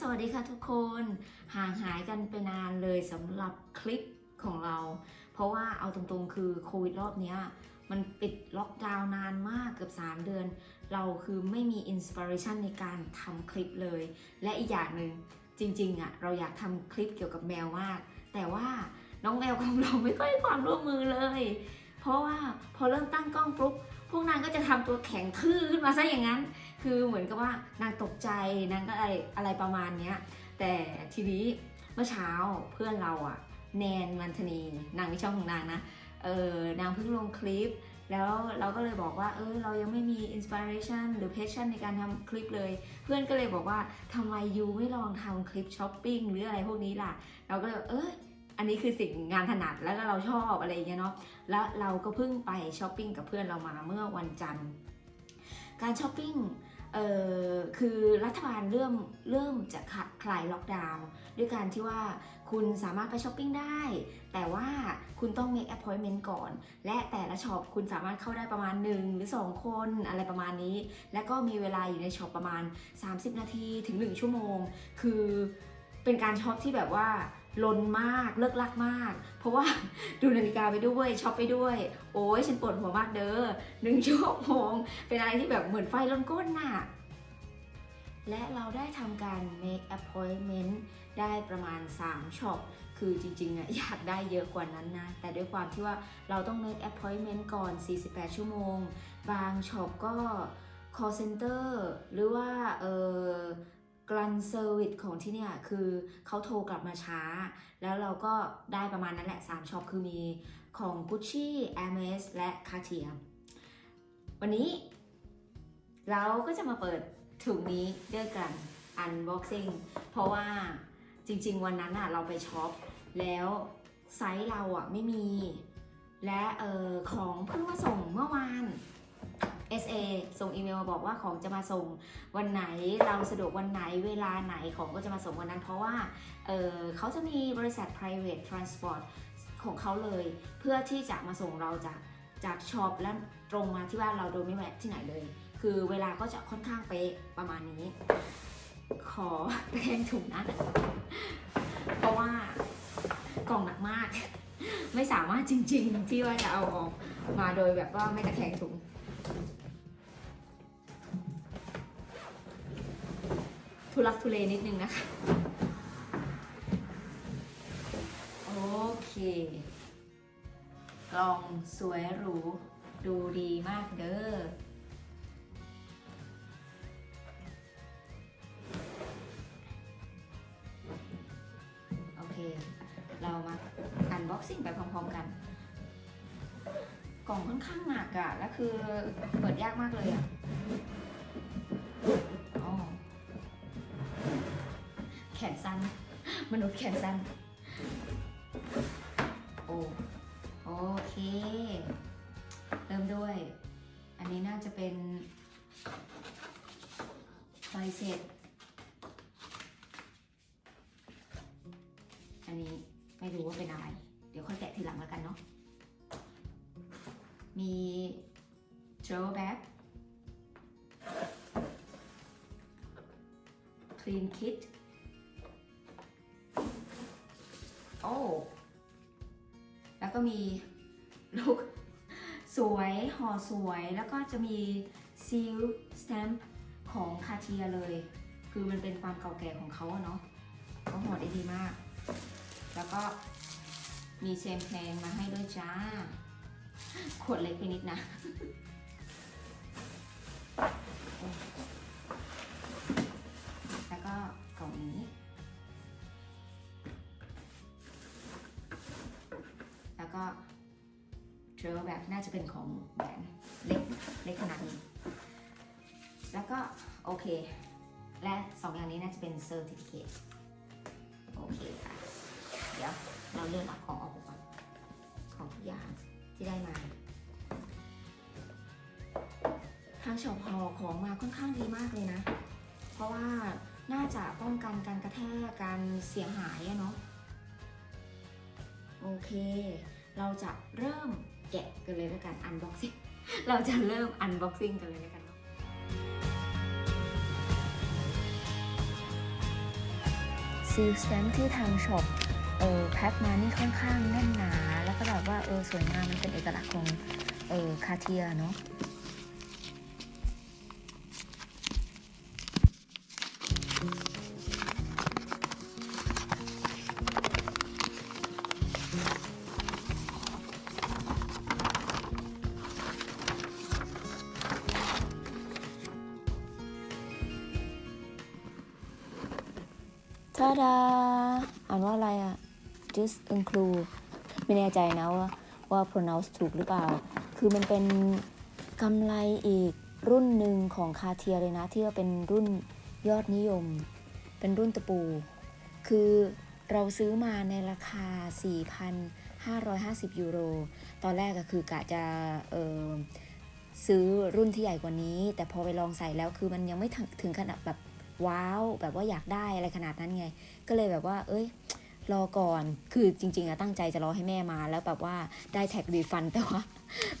สวัสดีค่ะทุกคน ห่างหายกันไปนานเลยสำหรับคลิปของเรา เพราะว่าเอาตรงๆ คือโควิดรอบนี้มันปิดล็อกดาวน์นานมากเกือบ 3 เดือน เราคือไม่มีอินสปิเรชันในการทำคลิปเลย และอีกอย่างหนึ่งจริงๆอะเราอยากทำคลิปเกี่ยวกับแมวมาก แต่ว่าน้องแมวของเราไม่ค่อยความร่วมมือเลย เพราะว่าพอเริ่มตั้งกล้องปุ๊บพวกนางก็จะทำตัวแข็งทื่อขึ้นมาซะอย่างนั้น คือเหมือนกับว่านางตกใจนางก็อะไรอะไรประมาณเนี้ยแต่ทีนี้เมื่อเช้าเพื่อนเราอะแนนมันธนีนางในช่องของนางนะเออนางเพิ่งลงคลิป แล้วเราก็เลยบอกว่าเออเรายังไม่มีอินสปิเรชันหรือเพชชั่นในการทำคลิปเลย เพื่อนก็เลยบอกว่าทำไมยูไม่ลองทำคลิปช้อปปิ้งหรืออะไรพวกนี้ล่ะ เราก็เลยเอออันนี้คือสิ่งงานถนัดแล้วก็เราชอบอะไรอย่างเงี้ยเนาะแล้วเราก็เพิ่งไปช้อปปิ้งกับเพื่อนเรามาเมื่อวันจันทร์การช้อปปิ้ง คือรัฐบาลเริ่มเริ่มจะคลายล็อกดาวน์ด้วยการที่ว่าคุณสามารถไปช้อปปิ้งได้ แต่ว่าคุณต้อง make appointment ก่อน และแต่ละช็อปคุณสามารถเข้าได้ประมาณ 1 หรือ 2 คนอะไรประมาณนี้ และก็มีเวลาอยู่ในช็อปประมาณ 30 นาทีถึง 1 ชั่วโมง คือ เป็นการช็อปที่แบบว่าลนมากเลิกลักมาก เพราะว่าดูนาฬิกาไปด้วยช็อปไปด้วย โอ้ยฉันปวดหัวมากเด้อหนึ่งชั่วโมงเป็นอะไรที่แบบเหมือนไฟลนก้นน่ะ และเราได้ทำการ make appointment ได้ประมาณ 3ช็อปคือจริงๆอะอยากได้เยอะกว่านั้นนะ แต่ด้วยความที่ว่าเราต้อง make appointment ก่อน 48 ชั่วโมง บางช็อปก็ call center หรือว่าเออ กลันเซอร์วิสของที่เนี่ยคือเขาโทรกลับมาช้า แล้วเราก็ได้ประมาณนั้นแหละ 3ช็อปคือมีของ Gucci, Hermes และ Cartier วันนี้ เราก็จะมาเปิดถุงนี้ด้วยกัน unboxing เพราะว่าจริงๆ วันนั้นอะเราไปช็อปแล้วไซส์เราอะไม่มี และออของเพิ่งมาส่งเมื่อวาน SA ส่งอีเมลมาบอกว่าของจะมาส่งวันไหนเราสะดวกวันไหนเวลาไหนของก็จะมาส่งวันนั้น เพราะว่าเเขาจะมีบริษัท private transport ของเขาเลย เพื่อที่จะมาส่งเราจากจากช็อปและตรงมาที่บ้านเราโดยไม่แวะที่ไหนเลย คือเวลาก็จะค่อนข้างเป๊ะประมาณนี้ ขอแคงถุงนะเพราะว่ากล่องหนักมาก ไม่สามารถจริง ๆ ที่ว่าจะเอาออกมาโดยแบบว่าไม่ตะแคงถุง ทุลักทุเลนิดนึงนะคะ โอเคกล่องสวยหรู ดูดีมากเด้อโอเค เรามาอันบ็อกซิ่งไปพร้อมๆกัน กล่องค่อนข้างหนักอะแล้วคือเปิดยากมากเลยอะ ขนสั้น มนุษย์แขนสั้น โอ้โอเค เริ่มด้วย อันนี้น่าจะเป็นใบเสร็จ อันนี้ไม่รู้ว่าเป็นอะไร เดี๋ยวค่อยแกะทีหลังแล้วกันเนาะ มี travel bag clean kit โอ้แล้วก็มีลูกสวยห่อสวยแล้วก็จะมี seal stamp ของคาเทียเลย คือมันเป็นความเก่าแก่ของเขาเนาะเขาห่อได้ดีมาก แล้วก็มีเชมเพลงมาให้ด้วยจ้า ขวดเล็กไปนิดนะ ทรลแบบน่าจะเป็นของแบรนด์เล็กเล็กขนาดนี้ แล้วก็โอเค และสองอย่างนี้น่าจะเป็นเซอร์ติฟิเคตโอเคค่ะ เดี๋ยวเราเลื่อนเอาของออกไปก่อน ของทุกอย่างที่ได้มาทางช็อปหอของมาค่อนข้างดีมากเลยนะ เพราะว่าน่าจะป้องกันการกระแทกการเสียหายเนาะ โอเค เราจะเริ่ม แกะกันเลยแล้วกันอันบ็อกซิ่งเราจะเริ่มอันบ็อกซิ่งกันเลยแล้วกันเนาะซีลสแตมที่ทางช็อปเออแพ็คมานี่ค่อนข้างแน่นหนา แล้วก็แบบว่าเออสวยงามมันเป็นเอกลักษณ์ของเออคาเทียเนาะ ดา อ่านว่าอะไรอะ just include ไม่แน่ใจนะว่าว่า pronounce ถูกหรือเปล่า คือมันเป็นกำไรอีกรุ่นหนึ่งของคาเทียเลยนะ ที่ว่าเป็นรุ่นยอดนิยม เป็นรุ่นตะปู คือเราซื้อมาในราคา 4,550 ยูโร ตอนแรกก็คือกะจะเออซื้อรุ่นที่ใหญ่กว่านี้ แต่พอไปลองใส่แล้วคือมันยังไม่ถึงถึงขนาดแบบ ว้าวแบบว่าอยากได้อะไรขนาดนั้นไง ก็เลยแบบว่า เอ้ย รอก่อนคือจริง ๆอะตั้งใจจะรอให้แม่มา แล้วแบบว่าได้แท็กรีฟันแต่ว่า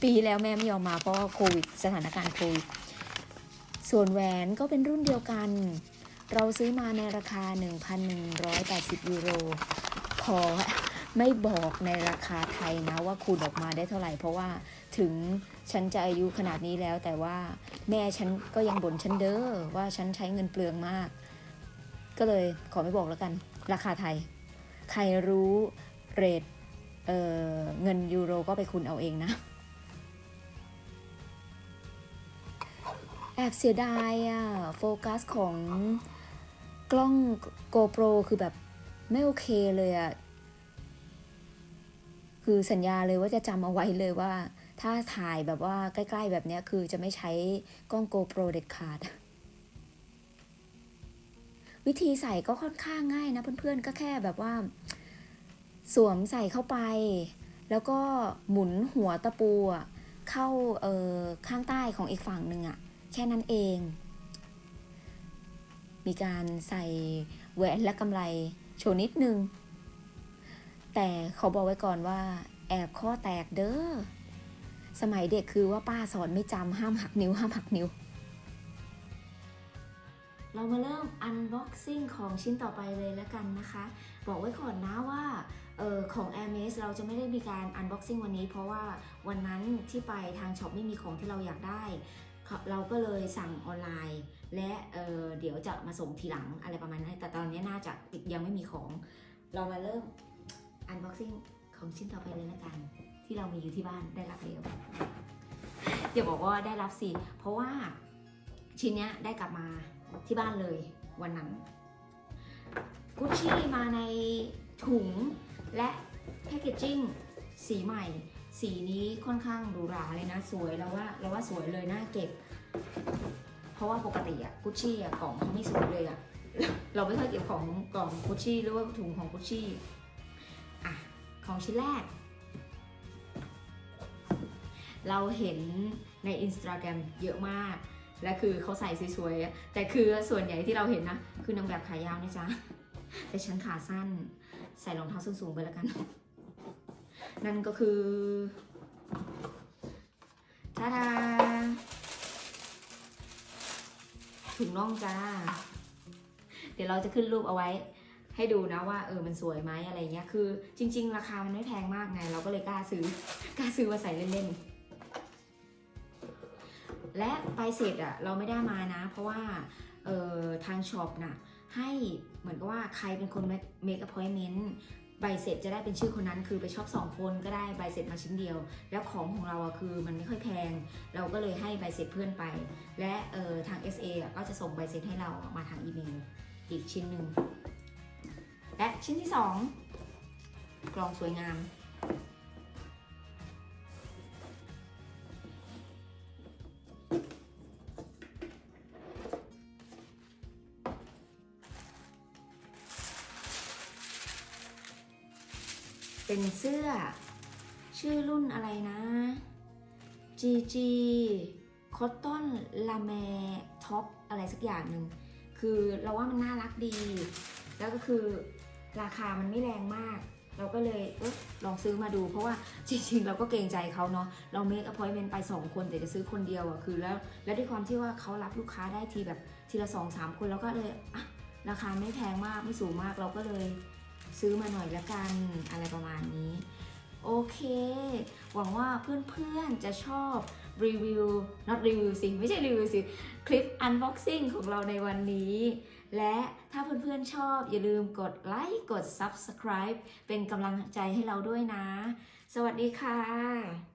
ปีแล้วแม่ไม่ยอมมาเพราะว่าโควิดสถานการณ์โควิดส่วนแหวนก็เป็นรุ่นเดียวกัน เราซื้อมาในราคา 1,180 ยูโรขอไม่บอกในราคาไทยนะว่าคูณออกมาได้เท่าไหร่เพราะว่า ถึงฉันจะอายุขนาดนี้แล้ว แต่ว่าแม่ฉันก็ยังบ่นฉันเด้อว่าฉันใช้เงินเปลืองมาก ก็เลยขอไม่บอกแล้วกัน ราคาไทย ใครรู้เรทเเงินยูโรก็ไปคูณเอาเองนะแอบเสียดายอะโฟกัสของกล้อง GoPro คือแบบไม่โอเคเลยอะคือสัญญาเลยว่าจะจำเอาไว้เลยว่า ถ้าถ่ายแบบว่าใกล้ ๆ แบบเนี้ยคือจะไม่ใช้กล้อง GoPro เด็ดขาด วิธีใส่ก็ค่อนข้างง่ายนะเพื่อนๆ ก็แค่แบบว่า สวมใส่เข้าไป แล้วก็หมุนหัวตะปูเข้าเออข้างใต้ของอีกฝั่งหนึ่งอะแค่นั้นเอง มีการใส่แหวนและกำไรโชว์นิดนึง แต่เขาบอกไว้ก่อนว่าแอบข้อแตกเด้อ สมัยเด็กคือว่าป้าสอนไม่จำห้ามหักนิ้วห้ามหักนิ้ว เรามาเริ่ม unboxing ของชิ้นต่อไปเลยแล้วกันนะคะ บอกไว้ก่อนนะว่าออของ a i r m e s เราจะไม่ได้มีการ unboxing วันนี้ เพราะว่าวันนั้นที่ไปทางช็อปไม่มีของที่เราอยากได้ เราก็เลยสั่งออนไลน์ และเเเดี๋ยวจะมาส่งทีหลังอะไรประมาณนั้นแต่ตอนนี้น่าจะยังไม่มีของ เรามาเริ่ม unboxing ของชิ้นต่อไปเลยแล้วกัน ที่เรามีอยู่ที่บ้านได้รับแล้วอย่าบอกว่าได้รับสิ เพราะว่าชิ้นเนี้ยได้กลับมาที่บ้านเลยวันนั้นกุชชี่มาในถุงและแพคเกจจิ้งสีใหม่ สีนี้ค่อนข้างหรูหราเลยนะ สวยแล้วว่าเราว่าสวยเลยน่าเก็บ เพราะว่าปกติอะกุชชี่อะกล่องเขาไม่สวยเลยอะเราไม่เคยเก็บของกล่องกุชชี่หรือว่าถุงของกุชชี่อะของชิ้นแรก เราเห็นในอินสตาแกรมเยอะมาก และคือเขาใส่สวยๆ แต่คือส่วนใหญ่ที่เราเห็นนะ คือนางแบบขายาวนะจ๊ะ แต่ฉันขาสั้น ใส่รองเท้าส้นสูงไปแล้วกัน นั่นก็คือทาดาถุงน่องจ้า เดี๋ยวเราจะขึ้นรูปเอาไว้ให้ดูนะว่าเออมันสวยไหมอะไรเงี้ยคือ จริง ๆ ราคามันไม่แพงมากไงเราก็เลยกล้าซื้อกล้าซื้อมาใส่เล่นๆ และใบเสร็จอะเราไม่ได้มานะ เพราะว่าเออทางช็อปน่ะให้เหมือนกับว่าใครเป็นคน make appointment ใบเสร็จจะได้เป็นชื่อคนนั้นคือไปช็อปสองคนก็ได้ใบเสร็จมาชิ้นเดียว แล้วของของเราอะคือมันไม่ค่อยแพง เราก็เลยให้ใบเสร็จเพื่อนไป และเออทาง SA อะก็จะส่งใบเสร็จให้เรามาทางอีเมลอีกชิ้นหนึ่งและชิ้นที่สองกล่องสวยงาม เป็นเสื้อ ชื่อรุ่นอะไรนะ GG Cotton Lame Top อะไรสักอย่างหนึ่ง คือเราว่ามันน่ารักดี แล้วก็คือราคามันไม่แรงมาก เราก็เลยเออลองซื้อมาดู เพราะว่าจริงๆ เราก็เกรงใจเขาเนาะ เราเมคอพอยเมนต์ไป 2 คนแต่จะซื้อคนเดียวอะคือแล้ว แล้วด้วยความที่ว่าเขารับลูกค้าได้ทีแบบทีละสองสามคนแล้วก็เลยอะราคาไม่แพงมากไม่สูงมากเราก็เลยซื้อมาหน่อยละกันอะไรประมาณ เค หวังว่าเพื่อนๆจะชอบรีวิว not รีวิวสิ ไม่ใช่รีวิวสิ คลิป unboxing ของเราในวันนี้ และถ้าเพื่อนๆชอบอย่าลืมกดไลค์ กด subscribe เป็นกำลังใจให้เราด้วยนะ สวัสดีค่ะ